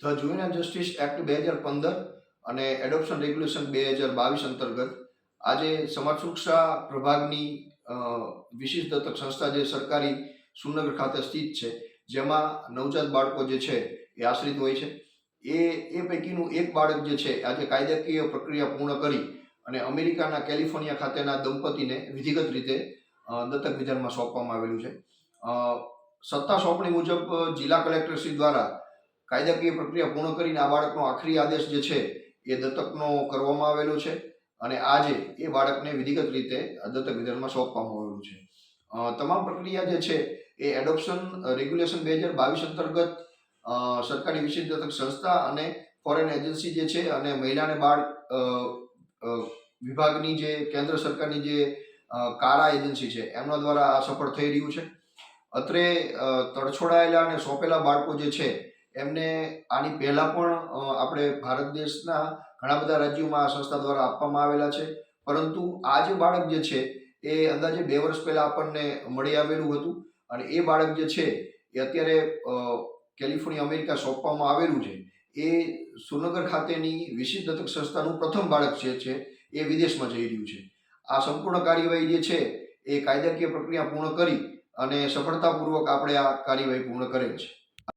The juvenile justice act બે હજાર પંદર અને એડોપ્શન રેગ્યુલેશન બે હજાર બાવીસ અંતર્ગત આજે સમાજ સુરક્ષા પ્રભાગની અ, વિશિષ્ટ દત્તક સંસ્થા જે સરકારી સુરનગર ખાતે સ્થિત છે જેમાં નવજાત બાળકો જે છે એ આશ્રિત હોય છે. એ એ પૈકીનું એક બાળક જે છે આજે કાયદાકીય પ્રક્રિયા પૂર્ણ કરી અને અમેરિકાના કેલિફોર્નિયા ખાતેના દંપતીને વિધિગત રીતે દત્તક વિધાનમાં સોંપવામાં આવેલું છે. સત્તા સોંપણી મુજબ જિલ્લા કલેક્ટરશ્રી દ્વારા કાયદાકીય પ્રક્રિયા પૂર્ણ કરીને આ બાળકનો આખરી આદેશ જે છે એ દત્તકનો કરવામાં આવેલો છે અને આજે એ બાળકને વિધિગત રીતે દત્તક વિધાનમાં સોંપવામાં આવેલું છે. તમામ પ્રક્રિયા જે છે એ એડોપ્શન રેગ્યુલેશન બે હજાર બાવીસ અંતર્ગત સરકારી વિશેષ દત્તક સંસ્થા અને ફોરેન એજન્સી જે છે અને મહિલા અને બાળ વિભાગની જે કેન્દ્ર સરકારની જે કારા એજન્સી છે એમના દ્વારા આ સફળ થઈ રહ્યું છે. અત્રે તડછોડાયેલા અને સોંપેલા બાળકો જે છે એમને આની પહેલાં પણ આપણે ભારત દેશના ઘણા બધા રાજ્યોમાં આ સંસ્થા દ્વારા આપવામાં આવેલા છે. પરંતુ આ જે બાળક જે છે, એ અંદાજે બે વર્ષ પહેલાં આપણને મળી આવેલું હતું. અને એ બાળક જે છે, એ અત્યારે કેલિફોર્નિયા, અમેરિકા સોંપવામાં આવેલું છે. એ સુરનગર ખાતેની વિશિષ્ટ દત્તક સંસ્થાનું પ્રથમ બાળક જે છે, એ વિદેશમાં જઈ રહ્યું છે. આ સંપૂર્ણ કાર્યવાહી જે છે, એ કાયદાકીય પ્રક્રિયા પૂર્ણ કરી અને સફળતાપૂર્વક આપણે આ કાર્યવાહી પૂર્ણ કરેલ છે.